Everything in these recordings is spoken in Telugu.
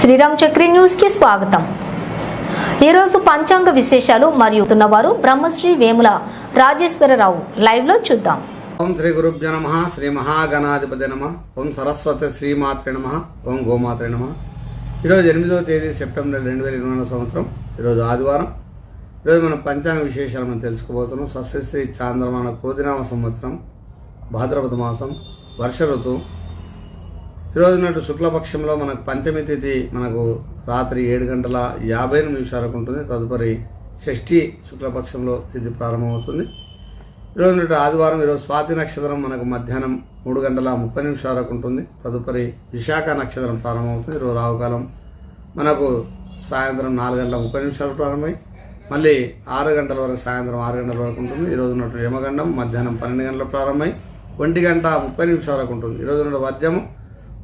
శ్రీరామ్ చక్రి న్యూస్కి స్వాగతం. ఈరోజు పంచాంగ విశేషాలు మరియు ఉన్నవారు బ్రహ్మశ్రీ వేముల రాజేశ్వరరావు లైవ్లో చూద్దాం. ఓం శ్రీ గురుభ్యో నమ శ్రీ మహాగణాధిపతి నమ ఓం సరస్వతి శ్రీమాత్రి నమ ఓం గోమాత్రి నమ. ఈరోజు ఎనిమిదవ తేదీ సెప్టెంబర్ రెండు వేల ఇరవై సంవత్సరం. ఈరోజు ఆదివారం. ఈరోజు మనం పంచాంగ విశేషాలు మనం తెలుసుకోబోతున్నాం. సస్యశ్రీ చాంద్రమాన క్రోధినామ సంవత్సరం భాద్రపద మాసం వర్ష ఋతువు ఈరోజు నాటి శుక్లపక్షంలో మనకు పంచమి తిథి మనకు రాత్రి ఏడు గంటల యాభై ఎనిమిది నిమిషాలకు ఉంటుంది. తదుపరి షష్ఠి శుక్లపక్షంలో తిథి ప్రారంభమవుతుంది. ఈరోజు నాటి ఆదివారం ఈరోజు స్వాతి నక్షత్రం మనకు మధ్యాహ్నం మూడు గంటల ముప్పై నిమిషాలకు ఉంటుంది. తదుపరి విశాఖ నక్షత్రం ప్రారంభమవుతుంది. ఈరోజు రావుకాలం మనకు సాయంత్రం నాలుగు గంటల ముప్పై నిమిషాలు ప్రారంభమై మళ్ళీ ఆరు గంటల వరకు సాయంత్రం ఆరు గంటల వరకు ఉంటుంది. ఈరోజు ఉన్నట్టు యమగండం మధ్యాహ్నం పన్నెండు గంటల ప్రారంభమై ఒంటి గంట ముప్పై నిమిషాలకు ఉంటుంది. ఈరోజు ఉన్న వర్జము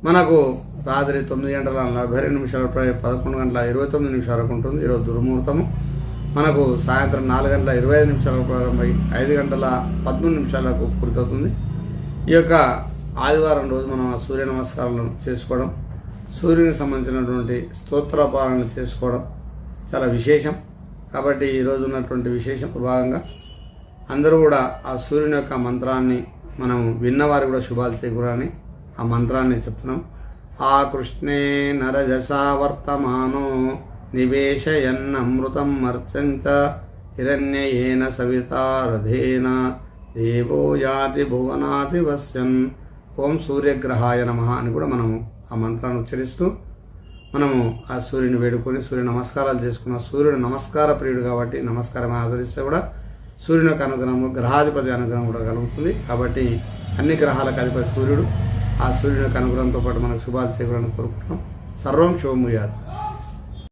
మనకు రాత్రి తొమ్మిది గంటల నలభై రెండు నిమిషాల పదకొండు గంటల ఇరవై తొమ్మిది నిమిషాలకు ఉంటుంది. ఈరోజు దుర్ముహూర్తము. మనకు సాయంత్రం నాలుగు గంటల ఇరవై ఐదు నిమిషాలకు ప్రారంభమై ఐదు గంటల పదమూడు నిమిషాలకు పూర్తవుతుంది. ఈ యొక్క ఆదివారం రోజు మనం సూర్య నమస్కారాలను చేసుకోవడం సూర్యునికి సంబంధించినటువంటి స్తోత్రపాలను చేసుకోవడం చాలా విశేషం. కాబట్టి ఈరోజు ఉన్నటువంటి విశేషం భాగంగా అందరూ కూడా ఆ సూర్యుని యొక్క మంత్రాన్ని మనం విన్నవారు కూడా శుభాలు చేకూరని ఆ మంత్రాన్ని చెప్తున్నాం. ఆ కృష్ణే నరజసా వర్తమానో నివేశయన్నమృతం మర్చంచ హిరణ్యయేన సవితారథేన దేవో యాతి భువనాతి వశ్యన్ ఓం సూర్యగ్రహాయ నమ అని కూడా మనము ఆ మంత్రాన్ని ఉచ్చరిస్తూ మనము ఆ సూర్యుని వేడుకొని సూర్య నమస్కారాలు చేసుకున్న సూర్యుడు నమస్కార ప్రియుడు కాబట్టి నమస్కారం ఆచరిస్తే కూడా సూర్యుని యొక్క అనుగ్రహము గ్రహాధిపతి అనుగ్రహం కూడా కలుగుతుంది. కాబట్టి అన్ని గ్రహాలకు అధిపతి సూర్యుడు. ఆ సూర్యుని అనుగ్రహంతో పాటు మనకు శుభాలు చేకూరాలని కోరుకుంటున్నాం. సర్వం శుభముయాదు